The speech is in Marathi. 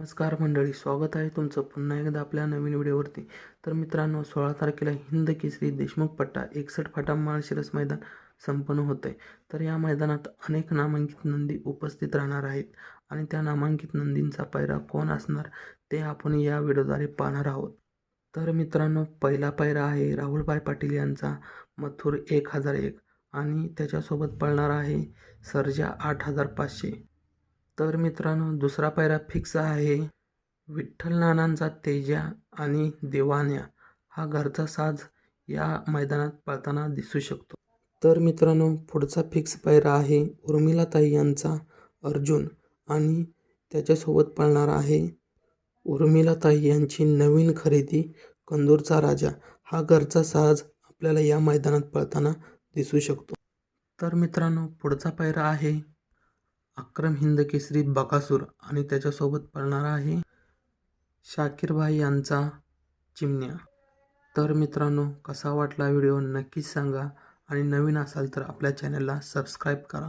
नमस्कार मंडळी स्वागत आहे तुमचं पुन्हा एकदा आपल्या नवीन व्हिडिओवरती. तर मित्रांनो सोळा तारखेला हिंद केसरी देशमुख पट्टा एकसठ फाटा माळशिरस मैदान संपन्न होतं आहे तर या मैदानात अनेक नामांकित नंदी उपस्थित राहणार आहेत आणि त्या नामांकित नंदींचा पायरा कोण असणार ते आपण या व्हिडिओद्वारे पाहणार आहोत. तर मित्रांनो पहिला पायरा आहे राहुलभाई पाटील यांचा मथुर एक हजार एक. आणि त्याच्यासोबत पळणार आहे सर्जा आठ हजार पाचशे. तर मित्रांनो दुसरा पायरा फिक्स आहे. विठ्ठल नानांचा तेजा आणि देवान्या हा घरचा साज या मैदानात पळताना दिसू शकतो. तर मित्रांनो पुढचा फिक्स पायरा आहे उर्मिलाताई यांचा अर्जुन आणि त्याच्यासोबत पळणार आहे उर्मिलाताई यांची नवीन खरेदी कंदूरचा राजा हा घरचा साज आपल्याला या मैदानात पळताना दिसू शकतो. तर मित्रांनो पुढचा पायरा आहे अक्रम हिंद केसरी बकासूर आणि त्याच्यासोबत पळणारा आहे शाकीरभाई यांचा चिमण्या. तर मित्रांनो कसा वाटला व्हिडिओ नक्कीच सांगा आणि नवीन असाल तर आपल्या चॅनलला सबस्क्राईब करा.